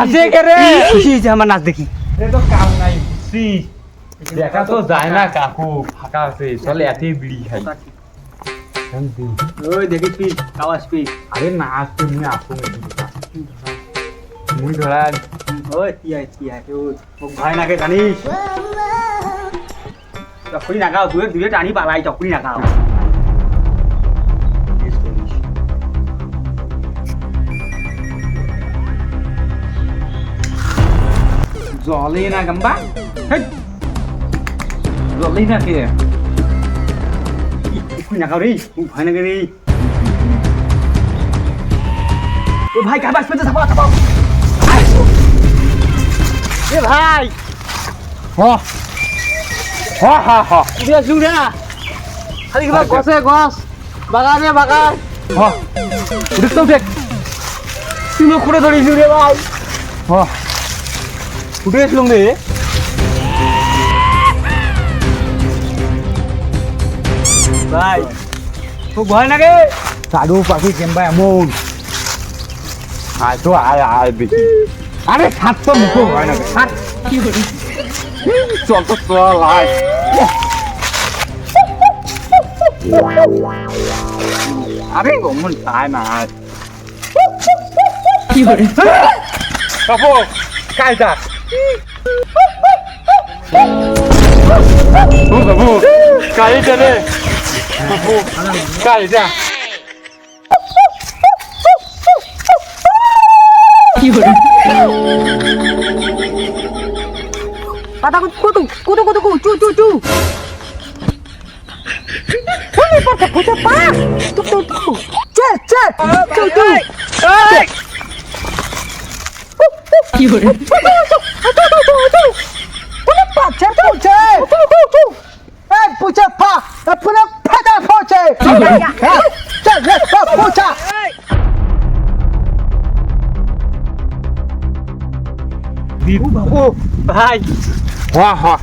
হাসে কে রে খুশি হয়েছে আমার নাচ দেখি। এ তো কাম নাই বুঝছি দেখা তো যায় না কাকু ফাঁকা আছে। চলে এতেই বিড়ি খাই। ওই দেখি পিস আরে না তুমি আসো মুই ধরা ওই কি আছে কি আছে ওই ভয় নাগে জানিস? চকরি নাগাও দূরে দূরে টানি পালাই চকরি নাগাও জলে না গাম্বা জলেই না কে চকরি নাগাও রে মোক ভয় নাগে রে ও ভাই কাবাস পেতে থাপা থাপা এ ভাই হ হ হ হ দিয়ে জুড়া খালি কিবা গছে গছ বাগানে বাগান হ উঠে তো দেখ তুই মোক খুঁড়ে ধরিস রে ভাই হ উঠে গেছিলাম রে ভাই খুব ভয় লাগে চারু পাখি কেমবা এমন। আয় তো আয় আয় দেখি আরে সাত তো মুখো হয় না সাত চল তো চল আয়। আরে গমন তাই না আয়। কাপো কায়দা ও বাবু বাবু Kata kutu kutu kutu kutu kutu cu cu cu. Ini pakai kutu apa? Tuk tuk tuk. Cek cek. Cu cu. Cek. Gimana? Aduh aduh pa. Eh, punya pada pucat. Eh, cek cek pucat. ও ভাই হ্যাঁ হ্যাঁ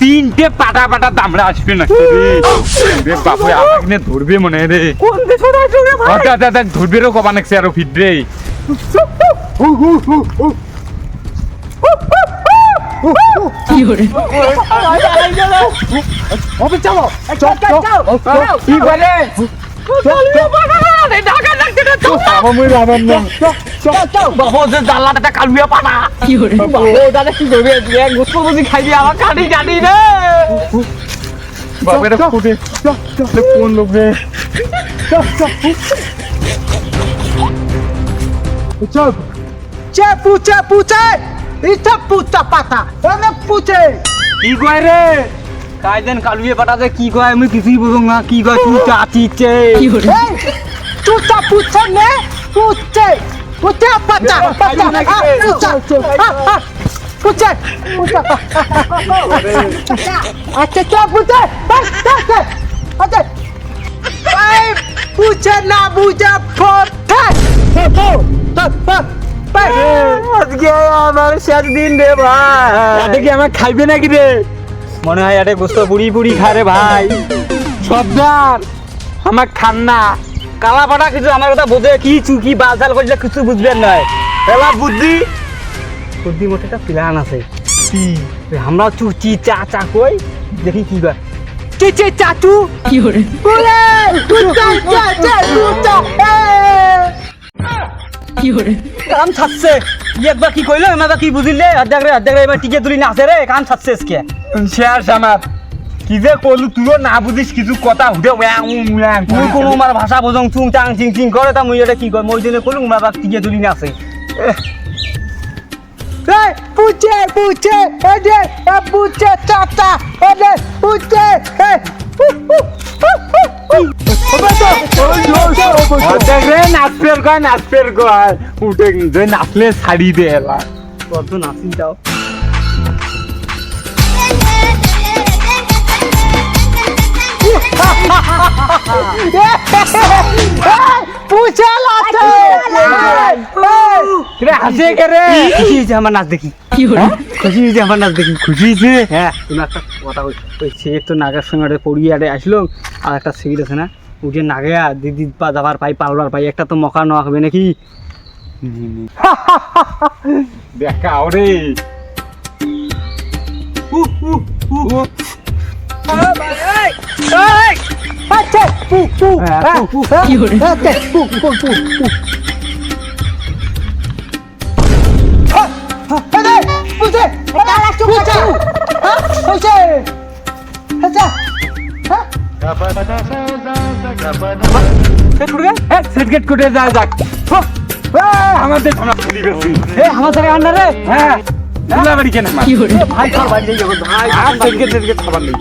তিনটে পাটা পাটা দামড়া আসবে না রে? বাপরে আমাকে ধরবে মনে হয় রে। কোন দেশে রাখছো রে ভাই? আচ্ছা আচ্ছা ধরবে রে কবা নাকছে আরও ফিট রে। কোন লোক রে? চে পুচে পুচে ইটা পুচা পাতা এনে পুচে কি কয় রে কাইদেন কালুয়ে পাটাতে কি কয় আমি কিছুই বুঝুন না কি কয় চুচা চিচে চুচা পুচে নে পুচে পুচে পাতা পাতা পুচা পুচে পুচে আচ্ছা চা পুচে বাস বাস আচ্ছা এই পুচে না বুঝে ফোটে আজকে শেষ দিন রে ভাই। এটা কি আমার খাইবে নাকি রে? মনে হয় এটা গোস্ত পুরি পুরি খায় রে ভাই। সর্দার আমার খান না। কালা পাটা কিছু আমার কথা বোঝে কি চুকি বাজাল করলে কিছু বুঝবেন নয় এলা বুদ্ধি। বুদ্ধি মোটে একটা প্ল্যান আছে আমরা চুচি চা চা কই দেখি কি কয়। চিচে চাচু কি করে বলে চুচা চা চা চুচা কি করে কাম ছাড়ছে একবার কি কইলো এবার কি বুঝিলে? অর্ধেক রে এবার টিকে তুলি নাচে রে কাম ছাড়ছে আজকে। শেয়ার আমার। কি যে করলু তুইও না বুঝিস কিছু কথা উঠে ওয়াং ওয়াং মুই কোনো আমার ভাষা বোঝং চুং চাং চিং চিং করে তা মুই এটা কি কয় মই দিনে কলুম না বাক টিকে তুলি নাচে এই পুচে পুচে এদে এ পুচে চাচা এদে পুচে এ কয় কয় উঠে যে নাচলে ছাড়ি দে এলা কত নাচি যাও। কে আমার নাচ দেখি। হ্যাঁ? খুশি হয়েছে আমার নাচ দেখি। খুশি হয়েছে? হ্যাঁ তুমি একটা কথা ওই সিগারেট তো নাগের সঙ্গে একটা পড়িয়ে আরে আসলো আর একটা সিগারেট আছে না? উঠে নাগে দিদি পা যাবার পাই পালবার পাই একটা তো মকা নেওয়া হবে নাকি দেখা ওরে আচ্ছা পু পু হ্যাঁ, হ্যাঁ পু, পু কি হরে আচ্ছা পু পু পু পু হ্যাঁ পুছে কালা পুছে হ্যাঁ। পুছে আচ্ছা হ্যাঁ সেট গেট করে যা যাক আমাদের আমার সাথে আন্ডা রে হ্যাঁ ভাই খাবার বাড়ি ভাই আর সেট গেট সেট গেট খাবার নেই